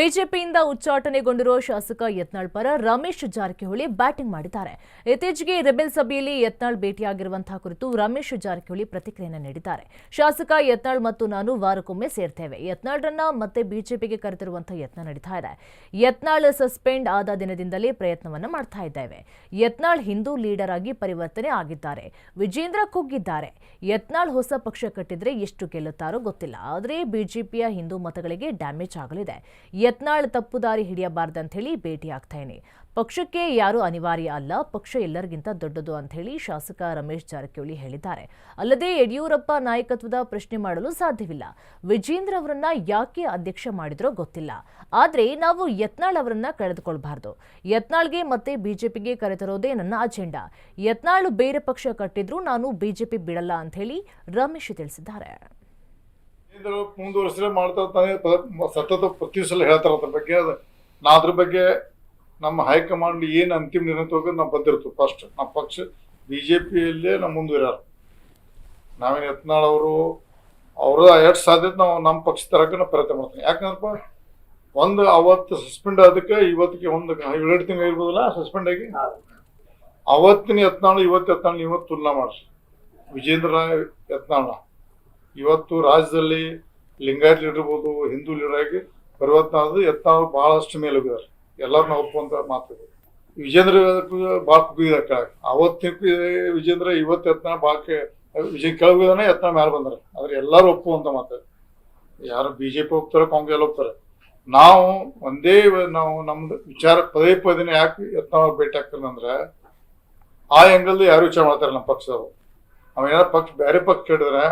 ಬಿಜೆಪಿಯಿಂದ ಉಚ್ಚಾಟನೆಗೊಂಡಿರುವ ಶಾಸಕ ಯತ್ನಾಳ್ ಪರ ರಮೇಶ್ ಜಾರಕಿಹೊಳಿ ಬ್ಯಾಟಿಂಗ್ ಮಾಡಿದ್ದಾರೆ. ಇತ್ತೀಚೆಗೆ ರೆಬೆಲ್ ಸಭೆಯಲ್ಲಿ ಯತ್ನಾಳ್ ಭೇಟಿಯಾಗಿರುವಂತಹ ಕುರಿತು ರಮೇಶ್ ಜಾರಕಿಹೊಳಿ ಪ್ರತಿಕ್ರಿಯೆಯನ್ನು ನೀಡಿದ್ದಾರೆ. ಶಾಸಕ ಯತ್ನಾಳ್ ಮತ್ತು ನಾನು ವಾರಕ್ಕೊಮ್ಮೆ ಸೇರ್ತೇವೆ. ಯತ್ನಾಳ್ರನ್ನ ಮತ್ತೆ ಬಿಜೆಪಿಗೆ ಕರೆತರುವಂತಹ ಯತ್ನ ನಡೀತಾ ಇದೆ. ಯತ್ನಾಳ್ ಸಸ್ಪೆಂಡ್ ಆದ ದಿನದಿಂದಲೇ ಪ್ರಯತ್ನವನ್ನ ಮಾಡ್ತಾ ಇದ್ದೇವೆ. ಯತ್ನಾಳ್ ಹಿಂದೂ ಲೀಡರ್ ಆಗಿ ಪರಿವರ್ತನೆ ಆಗಿದ್ದಾರೆ. ವಿಜೇಂದ್ರ ಕುಗ್ಗಿದ್ದಾರೆ. ಯತ್ನಾಳ್ ಹೊಸ ಪಕ್ಷ ಕಟ್ಟಿದ್ರೆ ಎಷ್ಟು ಗೆಲ್ಲುತ್ತಾರೋ ಗೊತ್ತಿಲ್ಲ. ಆದರೆ ಬಿಜೆಪಿಯ ಹಿಂದೂ ಮತಗಳಿಗೆ ಡ್ಯಾಮೇಜ್ ಆಗಲಿದೆ. ಯತ್ನಾಳ್ ತಪ್ಪು ದಾರಿ ಹಿಡಿಯಬಾರ್ದಂತ ಹೇಳಿ ಭೇಟಿ ಇದ್ದೀನಿ ಪಕ್ಷಕ್ಕೆ ಯಾರು ಅನಿವಾರ್ಯ ಅಲ್ಲ, ಪಕ್ಷ ಎಲ್ಲರಿಗಿಂತ ದೊಡ್ಡದು ಅಂತ ಹೇಳಿ ಶಾಸಕ ರಮೇಶ್ ಜಾರಕಿಹೊಳಿ ಹೇಳಿದ್ದಾರೆ. ಅಲ್ಲದೆ ಯಡಿಯೂರಪ್ಪ ನಾಯಕತ್ವದ ಪ್ರಶ್ನೆ ಮಾಡಲು ಸಾಧ್ಯವಿಲ್ಲ. ವಿಜೇಂದ್ರ ಅವರನ್ನ ಯಾಕೆ ಅಧ್ಯಕ್ಷ ಮಾಡಿದ್ರೋ ಗೊತ್ತಿಲ್ಲ. ಆದ್ರೆ ನಾವು ಯತ್ನಾಳ್ ಅವರನ್ನ ಕಳೆದುಕೊಳ್ಬಾರ್ದು. ಯತ್ನಾಳ್ಗೆ ಮತ್ತೆ ಬಿಜೆಪಿಗೆ ಕರೆತರೋದೇ ನನ್ನ ಅಜೆಂಡಾ. ಯತ್ನಾಳ್ ಬೇರೆ ಪಕ್ಷ ಕಟ್ಟಿದ್ರು ನಾನು ಬಿಜೆಪಿ ಬಿಡಲ್ಲ ಅಂತ ಹೇಳಿ ರಮೇಶ್ ತಿಳಿಸಿದ್ದಾರೆ. ಇದ್ರ ಮುಂದುವರಿಸಿದ್ರೆ ಮಾಡ್ತಾ ತಾನೇ ಸತತ ಪ್ರತಿ ಸಲ ಹೇಳ್ತಾರ ಅದ್ರ ಬಗ್ಗೆ. ಅದು ನಾ ಅದ್ರ ಬಗ್ಗೆ ನಮ್ಮ ಹೈಕಮಾಂಡ್ ಏನು ಅಂತಿಮ ನಿರ್ಣಯ ತಗೋದು ನಾವು ಬಂದಿರ್ತೀವಿ ಫಸ್ಟ್ ನಮ್ಮ ಪಕ್ಷ ಬಿ ಜೆ ಪಿಯಲ್ಲೇ ನಾವು ಮುಂದುವರ್ಯಾರ. ನಾವೇನು ಯತ್ನಾಳ್ ಅವರು ಅವರು ಎಷ್ಟು ಸಾಧ್ಯತೆ ನಾವು ನಮ್ಮ ಪಕ್ಷ ತರಕ್ಕೆ ನಾವು ಪ್ರಯತ್ನ ಮಾಡ್ತೀನಿ ಯಾಕಂದ್ರಪ್ಪ, ಒಂದು ಅವತ್ತು ಸಸ್ಪೆಂಡ್ ಆದಕ್ಕೆ ಇವತ್ತಿಗೆ ಒಂದು ಎರಡು ತಿಂಗಳು ಇರ್ಬೋದಲ್ಲ ಸಸ್ಪೆಂಡ್ ಆಗಿ? ಅವತ್ತಿನ ಯತ್ನಾಳು, ಇವತ್ತು ಯತ್ನಾಳು ಇವತ್ತು ತುಲನಾ ಮಾಡಿಸಿ. ವಿಜೇಂದ್ರ ಯತ್ನಾಳ ಇವತ್ತು ರಾಜ್ಯದಲ್ಲಿ ಲಿಂಗಾಯತ ಇರ್ಬೋದು, ಹಿಂದೂ ಲೀಡರ್ ಆಗಿ ಪರಿವರ್ತನೆ ಆದ ಎತ್ತ ಬಹಳಷ್ಟು ಮೇಲೆ ಹೋಗಿದ್ದಾರೆ. ಎಲ್ಲರನ್ನ ಒಪ್ಪುವಂತ ಮಾತು ವಿಜೇಂದ್ರ ಭಾಳ ಕುಗ್ಗಿದ್ದಾರೆ ಕೆಳಗೆ. ಅವತ್ತಿನ ವಿಜೇಂದ್ರ ಇವತ್ತು ಎತ್ನ ಭಾಳ ವಿಜಯ್ ಕೆಳಗಿದಾನೆ ಯತ್ನ ಮೇಲೆ ಬಂದಾರೆ ಆದ್ರೆ ಎಲ್ಲರೂ ಒಪ್ಪುವಂತ ಮಾತು ಯಾರು ಬಿಜೆಪಿ ಹೋಗ್ತಾರೆ ಕಾಂಗ್ರೆಸ್ ಹೋಗ್ತಾರೆ. ನಾವು ಒಂದೇ ನಾವು ನಮ್ದು ವಿಚಾರ ಪದೇ ಪದೇ ಯಾಕೆ ಯತ್ನ ಭೇಟಿ ಆಗ್ತಾರೆ ಅಂದ್ರೆ ಆ ಎಂಗಲ್ ಯಾರು ವಿಚಾರ ಮಾಡ್ತಾರೆ ನಮ್ಮ ಪಕ್ಷದವರು. ಅವೇನಾರ ಪಕ್ಷ ಬೇರೆ ಪಕ್ಷ ಹಿಡಿದ್ರೆ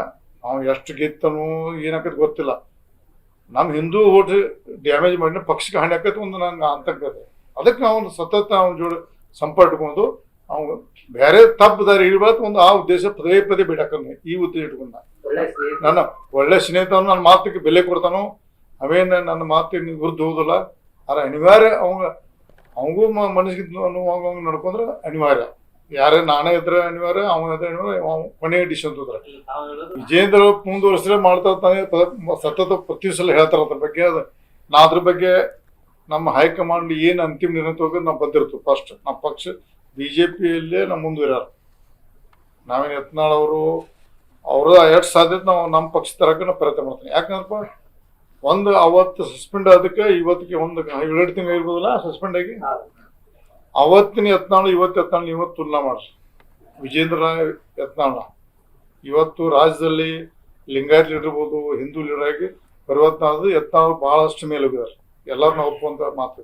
ಅವ್ನು ಎಷ್ಟು ಗೆತ್ತನು ಏನಾಕತ್ ಗೊತ್ತಿಲ್ಲ ನಮ್ಮ ಹಿಂದೂ ಓಟ್ ಡ್ಯಾಮೇಜ್ ಮಾಡಿ ಪಕ್ಷಕ್ಕೆ ಹಾನಿ ಆಕೈತೆ ಒಂದು ನಂಗೆ ಅಂತಕ್ಕಂಥದ್ದು ಅದಕ್ಕೆ ಅವನು ಸತತ ಅವನ ಜೋಡಿ ಸಂಪರ್ಟ್ಕೊಂಡು ಅವ್ನು ಬೇರೆ ತಪ್ಪು ದಾರಿ ಇಡಬಾರ್ದು ಒಂದು ಆ ಉದ್ದೇಶ ಪದೇ ಪದೇ ಬಿಡಾಕಂದ ಈ ಉದ್ದೇಶ ಇಟ್ಕೊಂಡ ಒಳ್ಳೆ ಸ್ನೇಹಿತ ನನ್ನ ಒಳ್ಳೆ ಸ್ನೇಹಿತನು ನನ್ನ ಮಾತಿಗೆ ಬೆಲೆ ಕೊಡ್ತಾನೋ ಅವೇನು ನನ್ನ ಮಾತಿಗೆ ಗುರುತು ಹೋಗೋದಿಲ್ಲ ಆದ್ರೆ ಅನಿವಾರ್ಯ ಅವಂಗ ಅವಂಗೂ ಮನಸ್ಸಿಗೆ ನೋವು ನಡ್ಕೊಂಡ್ರೆ ಅನಿವಾರ್ಯ ಯಾರೇ ನಾನೇ ಇದ್ರೆ ಅನಿವಾರ್ಯ ಅವನ ಇದ್ರೆ ಅನಿವಾರ್ಯ ಕೊನೆಯ ಡಿಶ್ ಹೇಳೋದು ವಿಜೇಂದ್ರ ಮುಂದುವರಿಸಿದ್ರೆ ಮಾಡ್ತಾ ತಾನೆ ಸತತ ಪ್ರತಿ ಸಲ ಹೇಳ್ತಾರ ಅದ್ರ ಬಗ್ಗೆ. ಅದು ನಾ ಅದ್ರ ಬಗ್ಗೆ ನಮ್ಮ ಹೈಕಮಾಂಡ್ ಏನು ಅಂತಿಮ ನಿರ್ಣಯ ತಗೋದು ನಾವು ಬಂದಿರ್ತೀವಿ ಫಸ್ಟ್ ನಮ್ಮ ಪಕ್ಷ ಬಿ ಜೆ ಪಿಯಲ್ಲೇ ನಾವು ಮುಂದುವರ್ಯಾರ ನಾವೇನು ಯತ್ನಾಳ್ ಅವರು ಅವರು ಎಷ್ಟು ಸಾಧ್ಯತೆ ನಾವು ನಮ್ಮ ಪಕ್ಷ ತರಕ ನಾವು ಪ್ರಯತ್ನ ಮಾಡ್ತೀನಿ ಯಾಕಂದ್ರಪ್ಪ ಒಂದು ಅವತ್ತು ಸಸ್ಪೆಂಡ್ ಆದಕ್ಕೆ ಇವತ್ತಿಗೆ ಒಂದು ಎರಡು ತಿಂಗಳು ಇರ್ಬೋದಲ್ಲ ಸಸ್ಪೆಂಡ್ ಆಗಿ? ಅವತ್ತಿನ ಯತ್ನಾಳು, ಇವತ್ತು ಯತ್ನಾಳು ಇವತ್ತು ತುಲನಾ ಮಾಡ್ರಿ ವಿಜೇಂದ್ರ ಯತ್ನಾಳ ಇವತ್ತು ರಾಜ್ಯದಲ್ಲಿ ಲಿಂಗಾಯತ್ ಇರ್ಬೋದು, ಹಿಂದೂ ಲೀಡರ್ ಆಗಿ ಪರಿವರ್ತನೆ ಆದ್ರೆ ಯತ್ನಾಳ್ ಬಹಳಷ್ಟು ಮೇಲೆ ಹೋಗಿದ್ದಾರೆ ಎಲ್ಲರನ್ನ ಒಪ್ಪುವಂತ ಮಾತು.